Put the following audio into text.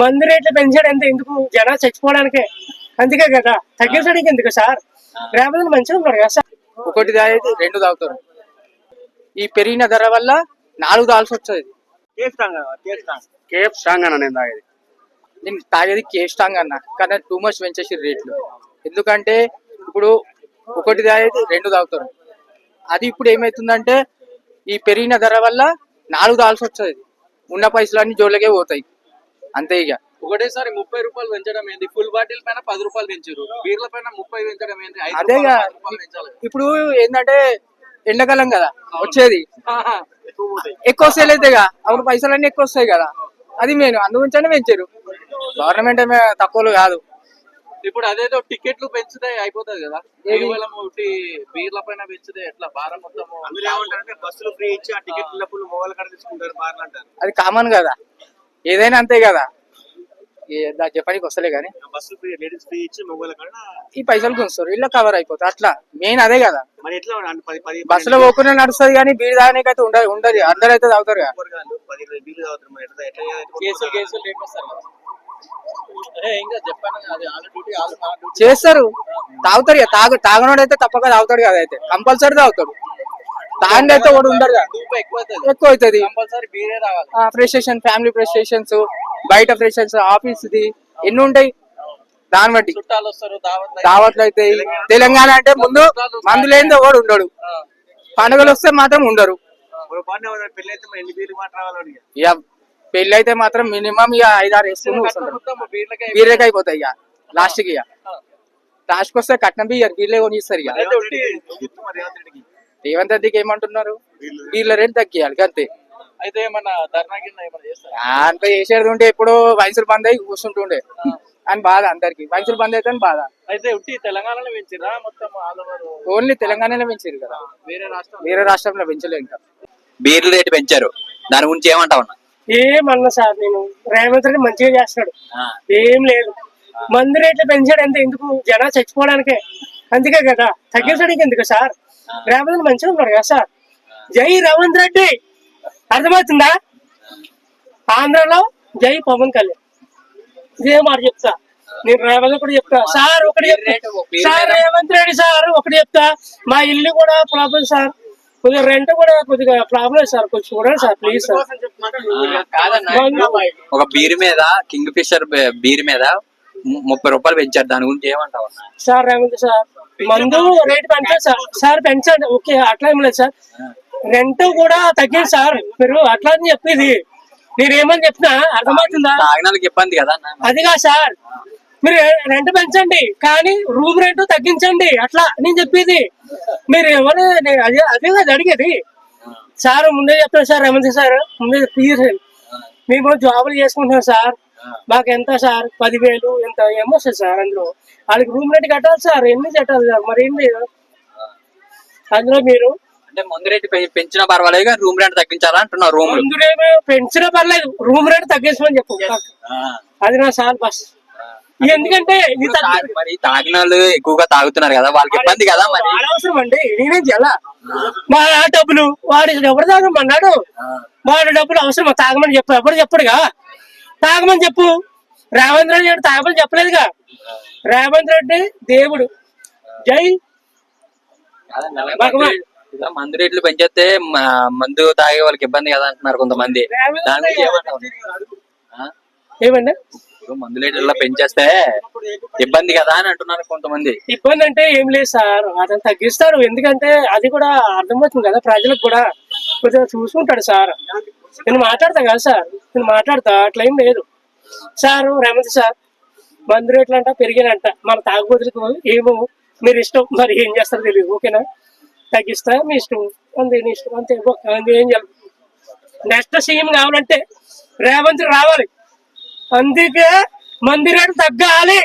మందు రేట్లు పెంచాడు ఎంత ఎందుకు? జనాలు చచ్చిపోవడానికే. అందుకే కదా. తగ్గించడానికి ఎందుకు సార్? రేపటి మంచిగా ఉన్నాడు కదా సార్. ఒకటి తాగేది రెండు తాగుతారు. ఈ పెరిగిన ధర వల్ల నాలుగు తాగాల్సి వచ్చేది కేఎఫ్ స్ట్రాంగ్ అన్న నేను తాగేది. నేను తాగేది కేస్టాంగ్ అన్న. కానీ టూ మచ్ పెంచేసి రేట్లు. ఎందుకంటే ఇప్పుడు ఒకటి తాగేది రెండు తాగుతారు. అది ఇప్పుడు ఏమైతుందంటే ఈ పెరిగిన ధర వల్ల నాలుగు తాగాల్సి వచ్చేది ఉన్న పైసలన్నీ జోళ్ళకే పోతాయి. అంతే ఇక. ఒకటేసారి ముప్పై రూపాయలు పెంచడం ఏంది? ఫుల్ బాటిల్ పైన పది రూపాయలు పెంచారు బీర్ల పైన ముప్పై పెంచడం ఏంది? అదేగా పెంచాలి. ఇప్పుడు ఏంటంటే ఎండాకాలం కదా వచ్చేది. ఎక్కువ సేల్ అవుతాయిగా అప్పుడు పైసలన్నీ ఎక్కువ వస్తాయి కదా. అది మెయిన్ అందుగురించనే పెంచారు గవర్నమెంట్ ఏమే తక్కువలు కాదు. ఇప్పుడు అదేదో టికెట్లు పెంచితే అయిపోతుంది కదా? కేవలం ఒకటి బీర్ల పైన పెంచితే ఎట్లా? భారం మొత్తం అందులో ఏమంటారంటే బస్సులు ఫ్రీ ఇచ్చి ఆ టికెట్ డబ్బులు మొబైల్ కాడ తీసుకుంటారు బార్లు అంటారు. అది కామన్ కదా. ఏదైనా అంతే కదా. చెప్పడానికి వస్తలే కానీ. బస్సులు ఫ్రీ లేడీస్ ఫ్రీ ఇచ్చి మొబైల్ కాడ ఈ పైసలు గుంస్తారు ఇలా కవర్ అయిపోతుంది అట్లా. మెయిన్ అదే కదా. పది బస్సులో పోకుండా నడుస్తుంది కానీ బీడి తాగడానికి అయితే ఉండదు. ఉండదు అందరూ అయితే తాగుతారు చేస్తారు. తాగుతారు ఇక తాగు తాగనోడు అయితే తప్పక తాగుతాడు కదా అయితే. కంపల్సరీ తాగుతాడు. తాగండి అయితే కదా. రూపాయి ఎక్కువ అవుతుంది ప్రెస్టేషన్ ఫ్యామిలీ ప్రెస్టేషన్స్ బయట ప్రెస్టేషన్స్ ఆఫీస్ ది ఎన్ని ఉంటాయి? దాన్ని బట్టి. దావట్లు అయితే తెలంగాణ అంటే ముందు మందు లేనిది ఒకడు ఉండడు. పండుగలు వస్తే మాత్రం ఉండరు. పెళ్ళి అయితే మాత్రం మినిమం ఇక ఐదారు వేసుకుని బీర్లకే అయిపోతాయి. ఇక. లాస్ట్కి ఇక. లాస్ట్కి వస్తే కట్నం బియ్యరు బీర్లే కొనిస్తారు ఇక. రేవంత్ రెడ్డికి ఏమంటున్నారు? బీర్ల రేట్ తగ్గియాలి అంతే అయితే ఏమన్నా ధర్నా కింద ఏమన్నా చేస్తారు? అంత చేసేది ఉంటే ఎప్పుడో వయసులు బంద్ అయ్యి కూర్చుంటుండే అని బాధ అందరికి. వయసులు బంద్ అయితే అని బాధ. అయితే ఉట్టి తెలంగాణలో పెంచిరా మొత్తం ఓన్లీ తెలంగాణలో పెంచారు కదా. వేరే రాష్ట్రం. వేరే రాష్ట్రంలో పెంచలేదు ఇంకా. బీర్లు రేటు పెంచారు. దాని గురించి ఏమంటావు అన్న? ఏమన్నా సార్ నేను. రేవంత్ రెడ్డి మంచిగా చేస్తాడు ఏం లేదు. మందు రేట్లు పెంచాడు ఎంత ఎందుకు? జనాలు చచ్చిపోవడానికే. అందుకే కదా. తగ్గించడానికి ఎందుకు సార్? రేవంత్ మంచిగా ఉన్నాడు కదా సార్? జై రేవంత్ రెడ్డి. అర్థమవుతుందా? ఆంధ్రలో జై పవన్ కళ్యాణ్. ఇదే మాట చెప్తా. నేను రేవంత్ కూడా చెప్తా. సార్ ఒకటి చెప్తా. సార్ రేవంత్ రెడ్డి సార్ ఒకటి చెప్తా. మా ఇల్లు కూడా ప్రాబ్లం సార్. కొద్దిగా రెంట్ కూడా కొద్దిగా ప్రాబ్లం సార్. కొంచెం చూడండి సార్ ప్లీజ్ సార్. ఒక బీర్ మీద కింగ్ ఫిషర్ బీర్ మీద ముప్పై రూపాయలు పెంచారు. దాని గురించి ఏమంటావు? Sir Revanth sir. మందు రేట్ పెంచాలి సార్. సార్ పెంచండి. ఓకే అట్లా ఏం లేదు సార్. రెంట్ కూడా తగ్గింది సార్. మీరు అట్లా అని చెప్పేది మీరు ఏమని చెప్పినా? అర్థమవుతుందా? ఇబ్బంది కదా అదిగా సార్. మీరు రెంట్ పెంచండి. కానీ రూమ్ రెంట్ తగ్గించండి. అట్లా నేను చెప్పేది మీరు ఎవరు అదే అదే కదా అడిగేది సార్ ముందే చెప్తాను సార్ రేవంత్ సార్. ముందే ప్లీజ్ మేము జాబులు చేసుకుంటున్నాం సార్. మాకు ఎంత సార్? పదివేలు ఎంత? ఏమో వస్తుంది సార్ అందులో. వాళ్ళకి రూమ్ రెంట్ కట్టాలి సార్. ఎన్ని కట్టాలి సార్? మరి ఏంది? అందులో మీరు? అంటే ముందు రేటు పెంచినా పర్వాలేదు రూమ్ రెంట్ తగ్గించాలా అంటున్నారు రూమ్ ముందునేమో పెంచినా పర్లేదు. రూమ్ రెంట్ తగ్గించమని చెప్పు. అది నా సార్ బస్. ఎందుకంటే మరి తాగిన వాళ్ళు ఎక్కువగా తాగుతున్నారు కదా. వాళ్ళకి ఇబ్బంది కదా మరి. అవసరం అండి. నేనేం చేయాల? మా డబ్బులు వాడి ఎవరు తాగమన్నాడు? వాడి డబ్బులు అవసరం తాగమని చెప్పు. ఎవరు చెప్పడుగా? తాగమని చెప్పు. రేవంత్ రెడ్డి తాగమని చెప్పలేదుగా. రేవంత్ రెడ్డి దేవుడు. జై. భగవాన్. మందు రేట్లు పెంచేస్తే మందు తాగే వాళ్ళకి ఇబ్బంది కదా అంటున్నారు కొంతమంది. రేవంత్ దాని గురించి రెడ్డి ఏమంటావు ఆ? ఏమండి? ఇప్పుడు మందు రేట్లలో పెంచేస్తే ఇబ్బంది కదా అని అంటున్నారు కొంతమంది. ఇబ్బంది అంటే ఏం లేదు సార్. అతను తగ్గిస్తారు ఎందుకంటే అది కూడా అర్థమవుతుంది కదా ప్రజలకు కూడా. కొంచెం చూసుకుంటాడు సార్. నేను మాట్లాడతా కదా సార్. నేను మాట్లాడతా అట్లా ఏం లేదు. సార్ రేమంత్ సార్ మందు రేట్లు అంట పెరిగానంట మన తాగుబోతులకు ఏమో మీరు ఇష్టం మరి ఏం చేస్తారో తెలియదు. ఓకేనా? తగ్గిస్తా మీ ఇష్టం. అంతే నీ ఇష్టం. అంతే అంతే ఏం చేయాలి? నెక్స్ట్ సీఎం కావాలంటే రేవంత్ రావాలి. అందుకే మంది రేటు తగ్గాలి.